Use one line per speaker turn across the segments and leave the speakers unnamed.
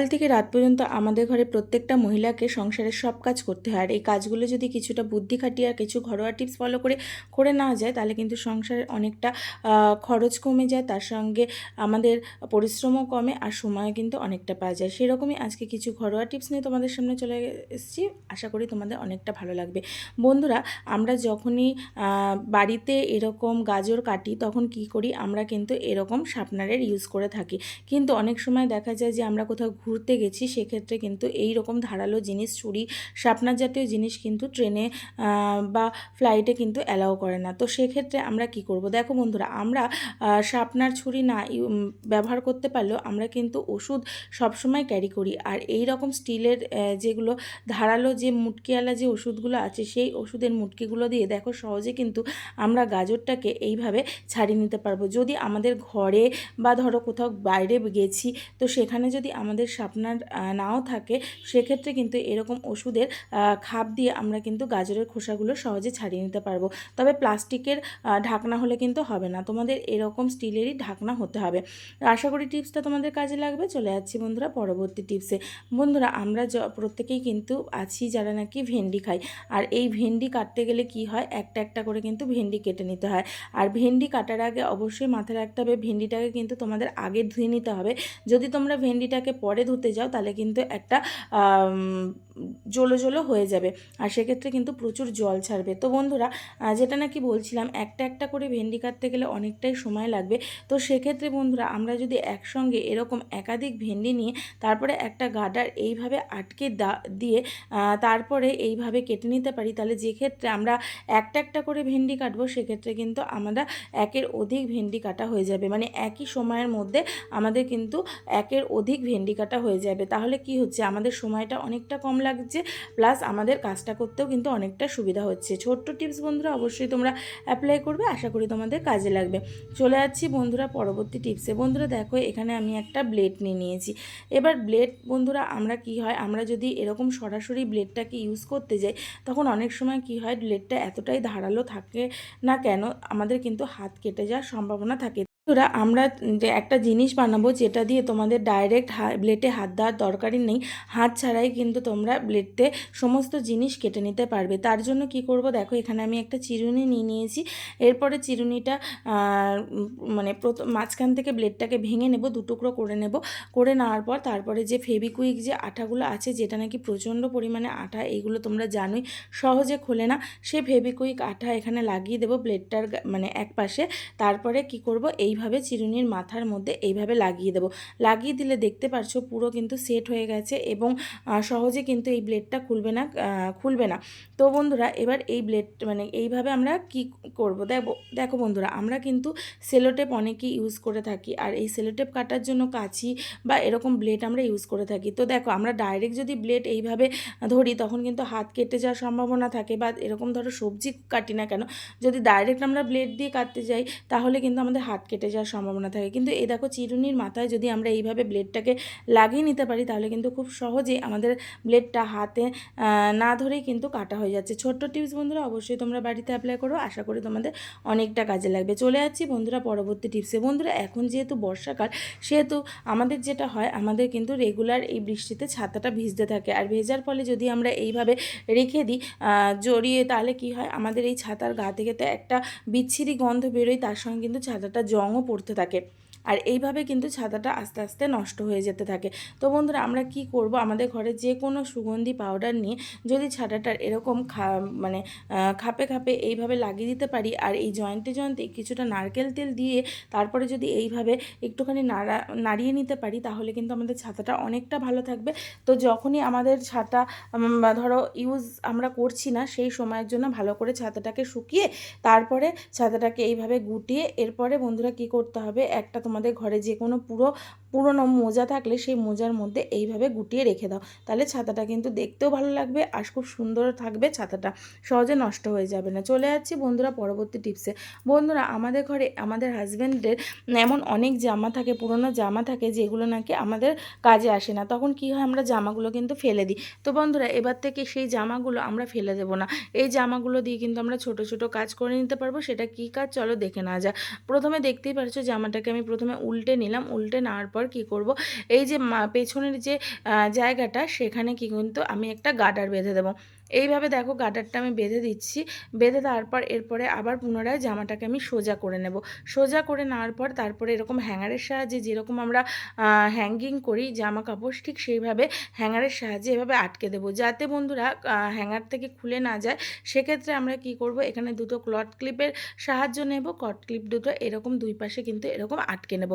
সকাল থেকে রাত পর্যন্ত আমাদের ঘরে প্রত্যেকটা মহিলাকে সংসারের সব কাজ করতে হয়। আর এই কাজগুলো যদি কিছুটা বুদ্ধি খাটিয়ে আর কিছু ঘরোয়া টিপস ফলো করে করে না যায়, তাহলে কিন্তু সংসারের অনেকটা খরচ কমে যায়। তার সঙ্গে আমাদের পরিশ্রমও কমে আর সময় কিন্তু অনেকটা পাওয়া যায়। সেরকমই আজকে কিছু ঘরোয়া টিপস নিয়ে তোমাদের সামনে চলে এসেছি। আশা করি তোমাদের অনেকটা ভালো লাগবে। বন্ধুরা, আমরা যখনই বাড়িতে এরকম গাজর কাটি, তখন কি করি? আমরা কিন্তু এরকম শার্পনারের ইউজ করে থাকি। কিন্তু অনেক সময় দেখা যায় যে আমরা কোথাও ঘুরতে গেছি, সেক্ষেত্রে কিন্তু এই রকম ধারালো জিনিস ছুরি শার্পনার জাতীয় জিনিস কিন্তু ট্রেনে বা ফ্লাইটে কিন্তু অ্যালাউ করে না। তো সেক্ষেত্রে আমরা কি করব? দেখো বন্ধুরা, আমরা শার্পনার ছুরি না ব্যবহার করতে পারলেও আমরা কিন্তু ওষুধ সবসময় ক্যারি করি। আর এই রকম স্টিলের যেগুলো ধারালো যে মুটকিওয়ালা যে ওষুধগুলো আছে, সেই ওষুধের মুটকিগুলো দিয়ে দেখো সহজে কিন্তু আমরা গাজরটাকে এইভাবে ছাড়িয়ে নিতে পারব। যদি আমাদের ঘরে বা ধরো কোথাও বাইরে গেছি, তো সেখানে যদি আমাদের শার্পনার আহ, নাও থাকে সেক্ষেত্রে কিন্তু এরকম ওষুধের খাপ দিয়ে আমরা কিন্তু গাজরের খোসাগুলো সহজে ছাড়িয়ে নিতে পারব। তবে প্লাস্টিকের ঢাকনা হলে কিন্তু হবে না। তোমাদের এরকম স্টিলেরই ঢাকনা হতে হবে। আশা করি টিপসটা তোমাদের কাজে লাগবে। চলে যাচ্ছি বন্ধুরা পরবর্তী টিপসে। বন্ধুরা আমরা প্রত্যেকেই কিন্তু আছি যারা নাকি ভেন্ডি খাই। আর এই ভেন্ডি কাটতে গেলে কি হয়? একটা একটা করে কিন্তু ভেন্ডি কেটে নিতে হয়। আর ভেন্ডি কাটার আগে অবশ্যই মাথায় রাখতে হবে ভেন্ডিটাকে কিন্তু তোমাদের আগে ধুয়ে নিতে হবে। যদি তোমরা ভেন্ডিটাকে পরে ধুতে যাও, তাহলে কিন্তু একটা জলো জলো হয়ে যাবে। আর সেক্ষেত্রে কিন্তু প্রচুর জল ছাড়বে। তো বন্ধুরা যেটা নাকি বলছিলাম, একটা একটা করে ভেন্ডি কাটতে গেলে অনেকটাই সময় লাগবে। তো সেক্ষেত্রে বন্ধুরা, আমরা যদি একসঙ্গে এরকম একাধিক ভেন্ডি নিয়ে তারপরে একটা গাডার এইভাবে আটকে দিয়ে তারপরে এইভাবে কেটে নিতে পারি, তাহলে যে ক্ষেত্রে আমরা একটা একটা করে ভেন্ডি কাটবো, সেক্ষেত্রে কিন্তু আমরা একের অধিক ভেন্ডি কাটা হয়ে যাবে। মানে একই সময়ের মধ্যে আমাদের কিন্তু একের অধিক ভেন্ডি কাটা হয়ে যাবে। তাহলে কি হচ্ছে? আমাদের সময়টা অনেকটা কম লাগছে, প্লাস আমাদের কাজটা করতেও কিন্তু অনেকটা সুবিধা হচ্ছে। ছোট্ট টিপস বন্ধুরা, অবশ্যই তোমরা অ্যাপ্লাই করবে। আশা করি তোমাদের কাজে লাগবে। চলে যাচ্ছি বন্ধুরা পরবর্তী টিপসে বন্ধুরা, দেখো, এখানে আমি একটা ব্লেড নিয়ে নিয়েছি। এবার ব্লেড বন্ধুরা, আমরা কি হয়? আমরা যদি এরকম সরাসরি ব্লেডটাকে ইউজ করতে যাই, তখন অনেক সময় কি হয়? ব্লেডটা এতটাই ধারালো থাকে না কেন? আমাদের কিন্তু হাত কেটে যাওয়ার সম্ভাবনা থাকে। বন্ধুরা আমরা একটা জিনিস বানাবো যেটা দিয়ে তোমাদের ডাইরেক্ট ব্লেডে হাত দেওয়ার দরকারই নেই। হাত ছাড়াই কিন্তু তোমরা ব্লেডতে সমস্ত জিনিস কেটে নিতে পারবে। তার জন্য কি করব? দেখো, এখানে আমি একটা চিরুনি নিয়ে নিয়েছি। এরপরে চিরুনিটা মানে প্রথম মাঝখান থেকে ব্লেডটাকে ভেঙে নেব, দুটুকরো করে নেব। করে নেওয়ার পর তারপরে যে ফেবিকুইক যে আঠাগুলো আছে, যেটা নাকি প্রচণ্ড পরিমাণে আঠা, এইগুলো তোমরা জানোই, সহজে খোলে না। সে ফেবিকুইক আঠা এখানে লাগিয়ে দেবো ব্লেডটার মানে এক পাশে তারপরে কি করব? এইভাবে চিরুনির মাথার মধ্যে এইভাবে লাগিয়ে দেবো। লাগিয়ে দিলে দেখতে পারছ পুরো কিন্তু সেট হয়ে গেছে এবং সহজে কিন্তু এই ব্লেডটা খুলবে না খুলবে না। তো বন্ধুরা, এবার এই ব্লেড মানে এইভাবে আমরা কি করব? দেখো দেখো বন্ধুরা, আমরা কিন্তু সেলোটেপ অনেকেই ইউজ করে থাকি আর এই সেলোটেপ কাটার জন্য কাঁচি বা এরকম ব্লেড আমরা ইউজ করে থাকি। তো দেখো, আমরা ডাইরেক্ট যদি ব্লেড এইভাবে ধরি তখন কিন্তু হাত কেটে যাওয়ার সম্ভাবনা থাকে বা এরকম ধরো সবজি কাটি না কেন, যদি ডাইরেক্ট আমরা ব্লেড দিয়ে কাটতে যাই তাহলে কিন্তু আমাদের হাত কেটে যাওয়ার সম্ভাবনা থাকে। কিন্তু এই দেখো চিরুনির মাথায় যদি আমরা এইভাবে ব্লেডটাকে লাগিয়ে নিতে পারি, তাহলে কিন্তু খুব সহজেই আমাদের ব্লেডটা হাতে না ধরেই কিন্তু কাটা হয়ে যাচ্ছে। ছোট্ট টিপস বন্ধুরা, অবশ্যই তোমরা বাড়িতে অ্যাপ্লাই করো। আশা করি তোমাদের অনেকটা কাজে লাগবে। চলে যাচ্ছি বন্ধুরা পরবর্তী টিপসে। বন্ধুরা, এখন যেহেতু বর্ষাকাল, সেহেতু আমাদের যেটা হয়, আমাদের কিন্তু রেগুলার এই বৃষ্টিতে ছাতাটা ভিজতে থাকে। আর ভেজার ফলে যদি আমরা এইভাবে রেখে দিই জড়িয়ে, তাহলে কি হয়? আমাদের এই ছাতার গা থেকে তো একটা বিচ্ছিরি গন্ধ বেরোয়, তার সঙ্গে কিন্তু ছাতাটা জংও পড়তে থাকে। আর এইভাবে কিন্তু ছাতাটা আস্তে আস্তে নষ্ট হয়ে যেতে থাকে। তো বন্ধুরা, আমরা কি করব? আমাদের ঘরে যে কোনো সুগন্ধি পাউডার নিয়ে যদি ছাতাটার এরকম খা মানে খাপে খাপে এইভাবে লাগিয়ে দিতে পারি আর এই জয়েন্টে জয়েন্টে কিছুটা নারকেল তেল দিয়ে তারপরে যদি এইভাবে একটুখানি নাড়া, নাড়িয়ে নিতে পারি তাহলে কিন্তু আমাদের ছাতাটা অনেকটা ভালো থাকবে। তো যখনই আমাদের ছাতা ধরো ইউজ আমরা করছি না সেই সময়ের জন্য ভালো করে ছাতাটাকে শুকিয়ে তারপরে ছাতাটাকে এইভাবে গুটিয়ে এরপরে বন্ধুরা কি করতে হবে? একটা তোমাদের ঘরে যে কোনো পুরো পুরনো মোজা থাকলে সেই মোজার মধ্যে এইভাবে গুটিয়ে রেখে দাও। তাহলে ছাতাটা কিন্তু দেখতেও ভালো লাগবে আর খুব সুন্দর থাকবে ছাতাটা। সহজে নষ্ট হয়ে যাবে না। চলে যাচ্ছি বন্ধুরা পরবর্তী টিপসে বন্ধুরা, আমাদের ঘরে আমাদের হাজব্যান্ডের এমন অনেক জামা থাকে, পুরনো জামা থাকে যেগুলো নাকি আমাদের কাজে আসে না। তখন কি হয় আমরা জামাগুলো কিন্তু ফেলে দিই। তো বন্ধুরা, এবার থেকে সেই জামাগুলো আমরা ফেলে দেবো না। এই জামাগুলো দিয়ে কিন্তু আমরা ছোট ছোট কাজ করে নিতে পারব। সেটা কী কাজ? চলো দেখে নেওয়া যাক। প্রথমে দেখতেই পারছ জামাটাকে আমি প্রথমে উল্টে নিলাম। উল্টে নেওয়ার পর তারপর কি করব? এই যে পেছনের যে জায়গাটা, সেখানে কি কিন্তু আমি একটা গার্ডার বেঁধে দেবো। এইভাবে দেখো গার্ডারটা আমি বেঁধে দিচ্ছি। বেঁধে দেওয়ার পর এরপরে আবার পুনরায় জামাটাকে আমি সোজা করে নেব। সোজা করে নেওয়ার পর তারপরে এরকম হ্যাঙ্গারের সাহায্যে যেরকম আমরা হ্যাঙ্গিং করি জামা কাপড় ঠিক সেইভাবে হ্যাঙ্গারের সাহায্যে এভাবে আটকে দেবো। যাতে বন্ধুরা হ্যাঙ্গার থেকে খুলে না যায়, সেক্ষেত্রে আমরা কি করব? এখানে দুটো ক্লট ক্লিপের সাহায্য নেব। ক্লথ ক্লিপ দুটো এরকম দুই পাশে কিন্তু এরকম আটকে নেব।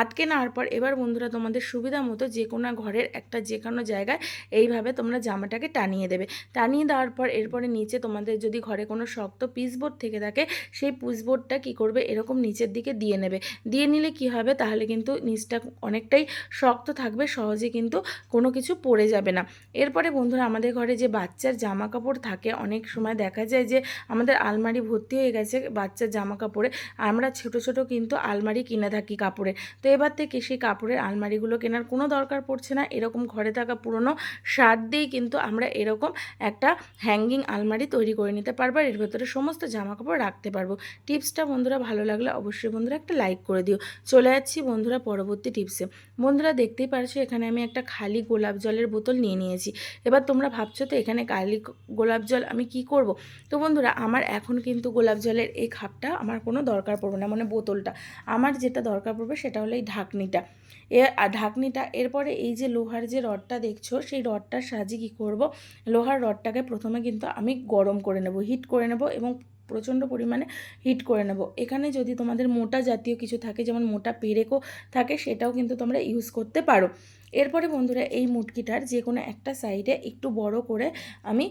আটকে নেওয়ার পর এবার বন্ধুরা তোমাদের সুবিধা মতো যে কোনো ঘরের একটা যে কোনো জায়গায় এইভাবে তোমরা জামাটাকে টানিয়ে দেবে। টানিয়ে দেওয়ার পর এরপরে নিচে তোমাদের যদি ঘরে কোনো শক্ত পিসবোর্ড থেকে থাকে, সেই পিসবোর্ডটা কি করবে? এরকম নিচের দিকে দিয়ে নেবে। দিয়ে নিলে কি হবে? তাহলে কিন্তু নিচটা অনেকটাই শক্ত থাকবে, সহজে কিন্তু কোনো কিছু পড়ে যাবে না। এরপরে বন্ধুরা, আমাদের ঘরে যে বাচ্চার জামা কাপড় থাকে, অনেক সময় দেখা যায় যে আমাদের আলমারি ভর্তি হয়ে গেছে বাচ্চার জামা কাপড়ে আমরা ছোট ছোট কিন্তু আলমারি কিনে থাকি কাপড়ে। তো এবার থেকে সেই কাপড়ের আলমারিগুলো কেনার কোনো দরকার পড়ছে না। এরকম ঘরে থাকা পুরনো শার্ট দিয়েই কিন্তু আমরা এরকম একটা হ্যাঙ্গিং আলমারি তৈরি করে নিতে পারব। আর এর ভেতরে সমস্ত জামা কাপড় রাখতে পারব। টিপসটা বন্ধুরা ভালো লাগলে অবশ্যই বন্ধুরা একটা লাইক করে দিও। চলে যাচ্ছি বন্ধুরা পরবর্তী টিপসে। বন্ধুরা দেখতেই পারছ এখানে আমি একটা খালি গোলাপ জলের বোতল নিয়ে নিয়েছি। এবার তোমরা ভাবছ তো এখানে খালি গোলাপ জল আমি কি করব? তো বন্ধুরা আমার এখন কিন্তু গোলাপ জলের এই খাপটা আমার কোনো দরকার পড়বে না মানে বোতলটা। আমার যেটা দরকার পড়বে সেটা হলো এই ঢাকনিটা। এ ঢাকনিটা, এরপরে এই যে লোহার যে রডটা দেখছ, সেই রডটার সাহায্যে কী করব? লোহার রডটাকে প্রথমে কিন্তু আমি গরম করে নেব হিট করে নেব এবং প্রচণ্ড পরিমাণে হিট করে নেব। এখানে যদি তোমাদের মোটা জাতীয় কিছু থাকে, যেমন মোটা পেরেকও থাকে, সেটাও কিন্তু তোমরা ইউজ করতে পারো। এরপরে বন্ধুরা, এই মুটকিটার যে কোনো একটা সাইডে একটু বড় করে আমি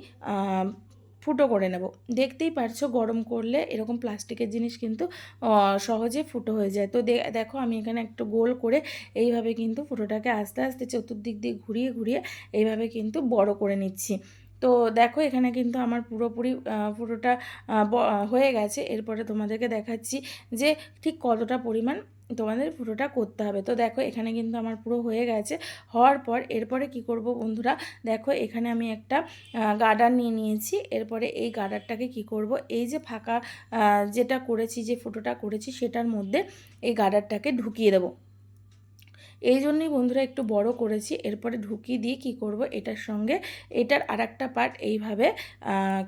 ফুটো করে নেব। দেখতেই পারছ, গরম করলে এরকম প্লাস্টিকের জিনিস কিন্তু সহজে ফুটো হয়ে যায়। তো দেখো, আমি এখানে একটু গোল করে এইভাবে কিন্তু ফুটোটাকে আস্তে আস্তে চতুর্দিক দিয়ে ঘুরিয়ে ঘুরিয়ে এইভাবে কিন্তু বড় করে নিচ্ছি। তো দেখো এখানে কিন্তু আমার পুরোপুরি পুরোটা হয়ে গেছে। এরপরে তোমাদেরকে দেখাচ্ছি যে ঠিক কতটা পরিমাণ তোমাদের পুরোটা করতে হবে। তো দেখো এখানে কিন্তু আমার পুরো হয়ে গেছে। হওয়ার পর এরপরে কি করব বন্ধুরা? দেখো এখানে আমি একটা গার্ডার নিয়ে নিয়েছি। এরপরে এই গার্ডারটাকে কি করব? এই যে ফাঁকা যেটা করেছি, যে ফুটোটা করেছি, সেটার মধ্যে এই গার্ডারটাকে ঢুকিয়ে দেবো। এই জন্যই বন্ধুরা একটু বড় করেছি, এরপরে ঢুকিয়ে দিয়ে কি করব এটার সঙ্গে, এটার আর একটা পার্ট এইভাবে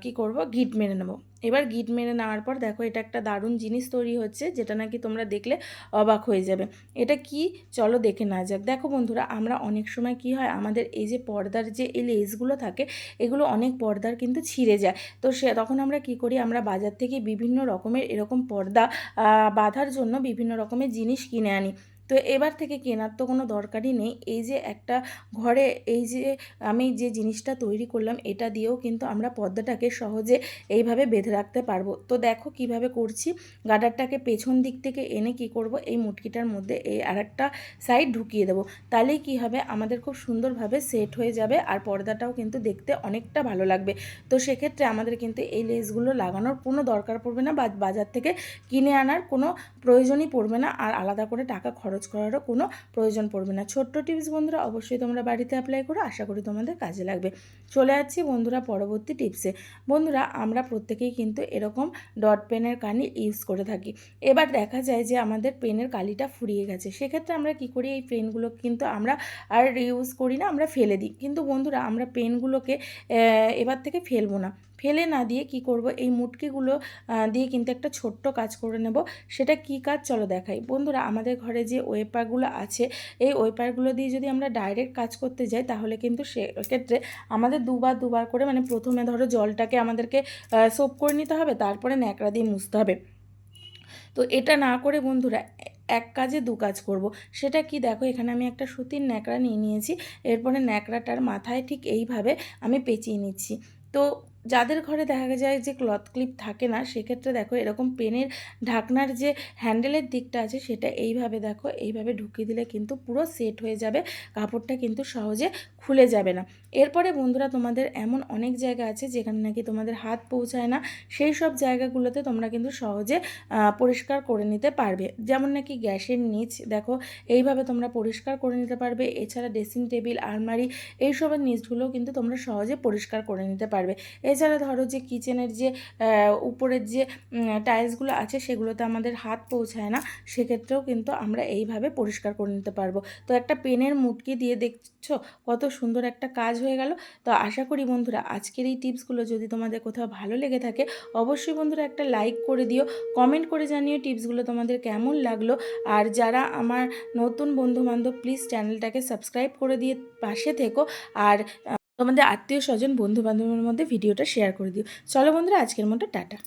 কি করব গিট মেরে নেব। এবার গিট মেরে নেওয়ার পর দেখো এটা একটা দারুণ জিনিস তৈরি হচ্ছে, যেটা নাকি তোমরা দেখলে অবাক হয়ে যাবে। এটা কি? চলো দেখে না যাক। দেখো বন্ধুরা, আমরা অনেক সময় কি হয়, আমাদের এই যে পর্দার যে এই লেসগুলো থাকে, এগুলো অনেক পর্দার কিন্তু ছিঁড়ে যায়। তো সে, তখন আমরা কি করি, আমরা বাজার থেকে বিভিন্ন রকমের এরকম পর্দা বাঁধার জন্য বিভিন্ন রকমের জিনিস কিনে আনি। তো এবার থেকে কেনার তো কোনো দরকারই নেই। এই যে একটা ঘরে এই যে আমি যে জিনিসটা তৈরি করলাম, এটা দিয়েও কিন্তু আমরা পর্দাটাকে সহজে এইভাবে বেঁধে রাখতে পারব। তো দেখো কীভাবে করছি। গাডারটাকে পেছন দিক থেকে এনে কি করব? এই মুটকিটার মধ্যে এই আর একটা সাইড ঢুকিয়ে দেবো। তাহলেই কি হবে? আমাদের খুব সুন্দরভাবে সেট হয়ে যাবে আর পর্দাটাও কিন্তু দেখতে অনেকটা ভালো লাগবে। তো সেক্ষেত্রে আমাদের কিন্তু এই লেসগুলো লাগানোর কোনো দরকার পড়বে না বা বাজার থেকে কিনে আনার কোনো প্রয়োজনই পড়বে না। আর আলাদা করে টাকা খরচ খরচ করারও কোনো প্রয়োজন পড়বে না। ছোট্ট টিপস বন্ধুরা, অবশ্যই তোমরা বাড়িতে অ্যাপ্লাই করো, আশা করি তোমাদের কাজে লাগবে। চলে যাচ্ছি বন্ধুরা পরবর্তী টিপসে বন্ধুরা, আমরা প্রত্যেকেই কিন্তু এরকম ডট পেনের কানি ইউজ করে থাকি। এবার দেখা যায় যে আমাদের পেনের কালিটা ফুরিয়ে গেছে। সেক্ষেত্রে আমরা কি করি? এই পেনগুলো কিন্তু আমরা আর ইউজ করি না, আমরা ফেলে দিই। কিন্তু বন্ধুরা, আমরা পেনগুলোকে এবার থেকে ফেলব না। ফেলে না দিয়ে কি করব? এই মুটকিগুলো দিয়ে কিন্তু একটা ছোট্ট কাজ করে নেব। সেটা কি কাজ? চলো দেখাই। বন্ধুরা, আমাদের ঘরে যে ওয়েপারগুলো আছে, এই ওয়েপারগুলো দিয়ে যদি আমরা ডাইরেক্ট কাজ করতে যাই, তাহলে কিন্তু সেক্ষেত্রে আমাদের দুবার দুবার করে মানে প্রথমে ধরো জলটাকে আমাদেরকে সোপ করে নিতে হবে, তারপরে ন্যাকড়া দিয়ে মুছতে হবে। তো এটা না করে বন্ধুরা, এক কাজে দু কাজ করব। সেটা কি? দেখো, এখানে আমি একটা সুতির ন্যাকড়া নিয়ে নিয়েছি। এরপরে ন্যাকড়াটার মাথায় ঠিক এইভাবে আমি পেঁচিয়ে নিচ্ছি। তো যাদের ঘরে দেখা যায় যে ক্লথ ক্লিপ থাকে না, সেক্ষেত্রে দেখো এরকম পেনের ঢাকনার যে হ্যান্ডেলের দিকটা আছে, সেটা এইভাবে দেখো, এইভাবে ঢুকিয়ে দিলে কিন্তু পুরো সেট হয়ে যাবে, কাপড়টা কিন্তু সহজে খুলে যাবে না। এরপরে বন্ধুরা তোমাদের এমন অনেক জায়গা আছে যেখানে নাকি তোমাদের হাত পৌঁছায় না, সেই সব জায়গাগুলোতে তোমরা কিন্তু সহজে পরিষ্কার করে নিতে পারবে। যেমন নাকি গ্যাসের নিচ দেখো, এইভাবে তোমরা পরিষ্কার করে নিতে পারবে, এছাড়া ড্রেসিং টেবিল আলমারি, এইসবের নিচগুলোও কিন্তু তোমরা সহজে পরিষ্কার করে নিতে পারবে। এছাড়া ধরো যে কিচেনের যে উপরের যে টাইলসগুলো আছে সেগুলোতে আমাদের হাত পৌঁছায় না, সেক্ষেত্রেও কিন্তু আমরা এইভাবে পরিষ্কার করে নিতে পারব। তো একটা পেনের মুটকি দিয়ে দেখছ কত সুন্দর একটা কাজ হয়ে গেল। তো আশা করি বন্ধুরা আজকের এই টিপসগুলো যদি তোমাদের কোথাও ভালো লেগে থাকে, অবশ্যই বন্ধুরা একটা লাইক করে দিও কমেন্ট করে জানিও টিপসগুলো তোমাদের কেমন লাগল। আর যারা আমার নতুন বন্ধু বান্ধব প্লিজ চ্যানেলটাকে সাবস্ক্রাইব করে দিয়ে পাশে থেকো। আর তোমাদের আত্মীয় স্বজন বন্ধু বান্ধবের মধ্যে ভিডিওটা শেয়ার করে দিও। চলো বন্ধুরা, আজকের মতো টাটা।